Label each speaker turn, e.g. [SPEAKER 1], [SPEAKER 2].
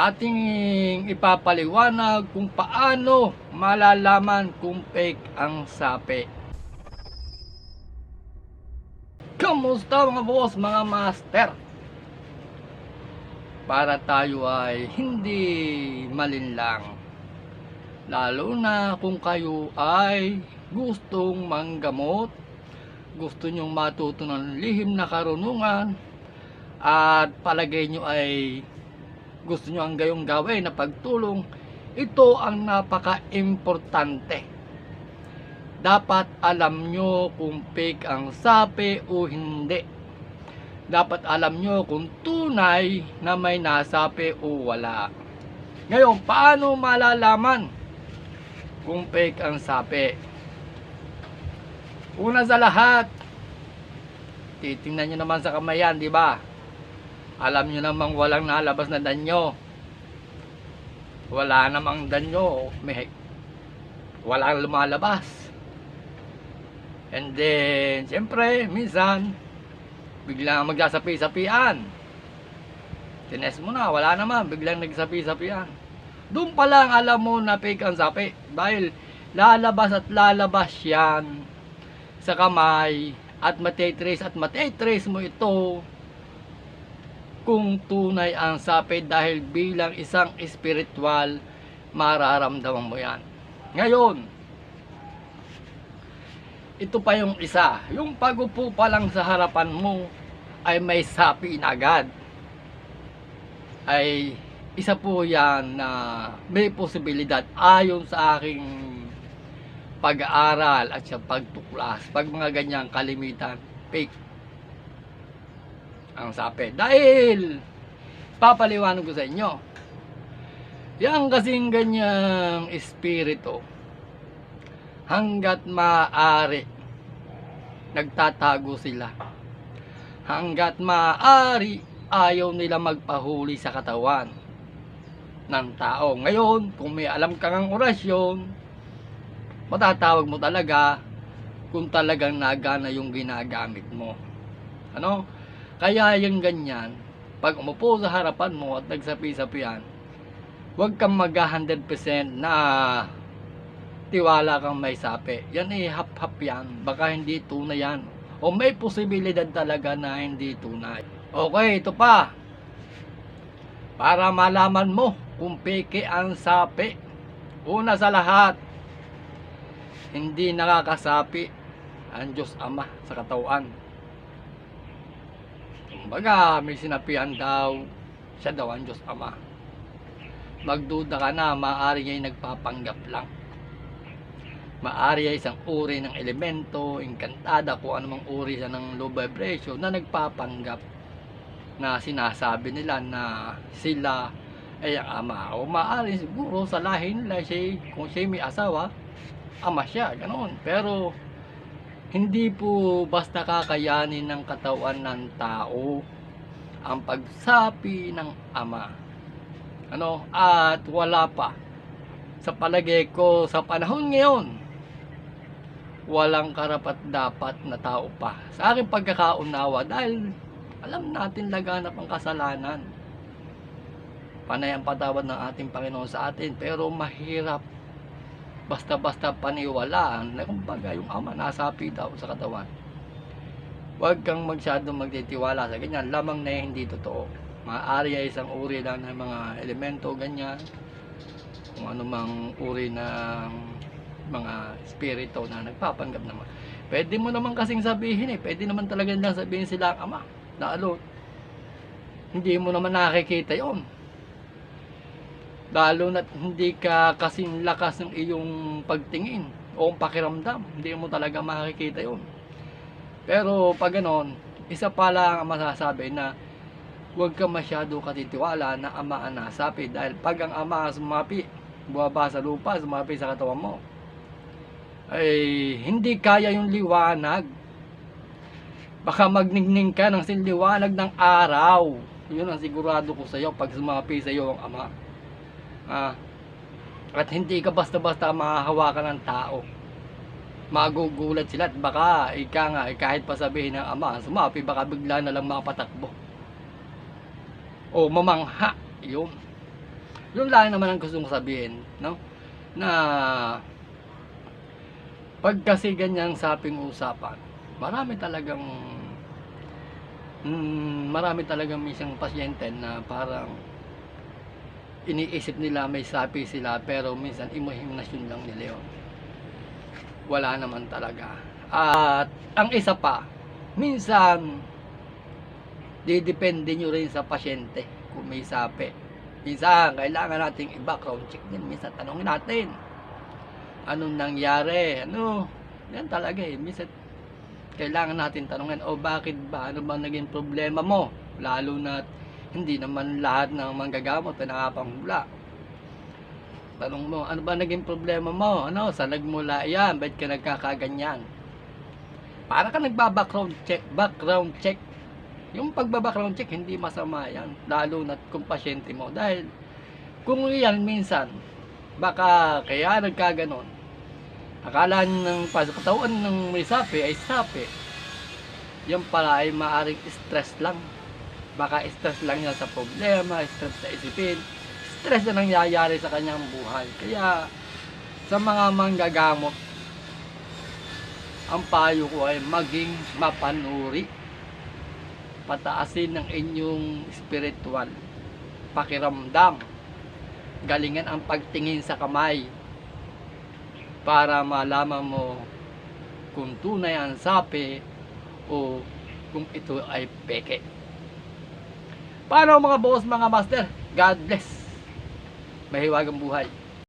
[SPEAKER 1] ating ipapaliwanag kung paano malalaman kung fake ang sapi. Kamusta mga boss, mga master? Para tayo ay hindi malinlang. Lalo na kung kayo ay gustong manggamot, gusto nyong matuto ng lihim na karunungan, at palagay nyo ay gusto nyo ang gayong gawin na pagtulong, ito ang napaka-importante. Dapat alam nyo kung fake ang sapi o hindi. Dapat alam nyo kung tunay na may nasapi o wala. Ngayon, paano malalaman kung fake ang sapi? Una sa lahat, titingnan nyo naman sa kamayan, di ba? Alam nyo namang walang nalabas na danyo. Wala namang danyo. May, walang lumalabas. And then, siyempre, minsan, biglang magsasapi-sapian. Tines mo na, wala naman, biglang nagsapi-sapian. Doon pa lang alam mo na fake ang sapi. Dahil lalabas at lalabas yan sa kamay at matetrace at matetrace mo ito kung tunay ang sapi dahil bilang isang espiritual mararamdaman mo yan. Ngayon, ito pa yung isa. Yung pagupo pa lang sa harapan mo ay may sapi na agad. Ay isa po yan na may posibilidad ayon sa aking pag-aaral at sa pagtuklas. Pag mga ganyang kalimitan, fake ang sapi. Dahil, papaliwanag ko sa inyo, yan kasing ganyang espiritu, hanggat maaari, nagtatago sila. Hanggat maaari, ayaw nila magpahuli sa katawan ng tao. Ngayon, kung may alam kang ang orasyon, matatawag mo talaga kung talagang nagana yung ginagamit mo. Ano? Kaya yung ganyan, pag umupo sa harapan mo at nagsapi-sapian, huwag kang mag 100% na tiwala kang may sapi. Yan eh, hap-hap yan. Baka hindi tunay yan. O may posibilidad talaga na hindi tunay. Okay, ito pa. Para malaman mo kung peke ang sapi. Una sa lahat, hindi nakakasapi ang Diyos Ama sa katawan. Kumbaga, may sinapian daw, siya daw Diyos Ama. Magduda ka na, maaari niya nagpapanggap lang. Maaari ay isang uri ng elemento, inkantada, kung anumang uri siya ng low vibration na nagpapanggap na sinasabi nila na sila ay ang ama. O maaari siguro sa lahi nila siya, kung siya may asawa, ama siya, ganoon. Pero, hindi po basta kakayanin ng katawan ng tao ang pagsapi ng ama. Ano? At wala pa. Sa palagay ko, sa panahon ngayon, walang karapat dapat na tao pa. Sa aking pagkakaunawa, dahil alam natin laganap ang kasalanan. Panay ang patawad ng ating Panginoon sa atin, pero mahirap basta-basta paniwalaan na kumbaga yung ama nasapi daw sa katawan. Huwag kang masyadong magtitiwala sa ganyan, lamang na hindi totoo. Maaari ay isang uri lang ng mga elemento, ganyan. Kung anumang uri ng mga spirito na nagpapanggap naman. Pwede mo naman kasing sabihin eh, pwede naman talaga lang sabihin sila ang ama. Lalo, hindi mo naman nakikita yon lalo na hindi ka kasing lakas ng iyong pagtingin o pakiramdam. Hindi mo talaga makikita yon pero pag ganon isa pa lang ang masasabi na huwag ka masyado katitiwala na ama ang nasapi. Dahil pag ang ama sumapi buwaba sa lupa sumapi sa katawan mo ay hindi kaya yung liwanag. Baka magningning ka ng sinliwanag ng araw. Yun ang sigurado ko sa iyo pag sumapi sa iyo ang ama Ah, at hindi ka basta-basta mahahawakan ng tao. Magugulat sila at baka ika nga eh, kahit pa sabihin ng ama, sumapi baka bigla na lang mapatakbo. O mamangha, yun. Yun lang naman ang gusto kong sabihin, no? Na pag kasi ganyang saping usapan, marami talagang mm, marami talagang isang pasyente na parang iniisip nila may sapi sila pero minsan imahinasyon lang nila yun. Wala naman talaga. At ang isa pa, minsan didepende nyo rin sa pasyente kung may sapi. Minsan, kailangan nating i-background check din. Minsan, tanongin natin. Anong nangyari? Ano? Yan talaga eh. Minsan, kailangan natin tanongin, o bakit ba? Ano ba naging problema mo? Lalo na hindi naman lahat ng manggagamot ay nakapanghula. Tanong mo, ano ba naging problema mo? Ano, sa nagmula yan? Ba't ka nagkakaganyan? Para ka nagba-background check, background check yung pagbabackground check, hindi masama yan. Lalo na kung pasyente mo. Dahil, kung yan minsan, baka kaya nagkaganon. Akala ng katawan ng may sapi ay sapi. Yan pala ay maaring stress lang. Baka stress lang yan sa problema, stress sa isipin, stress na nangyayari sa kanyang buhay. Kaya, sa mga manggagamot, ang payo ko ay maging mapanuri. Pataasin ng inyong spiritual pakiramdam. Galingan ang pagtingin sa kamay para malaman mo kung tunay ang sapi o kung ito ay peke paano mga boss mga master? God bless. Mahiwagang buhay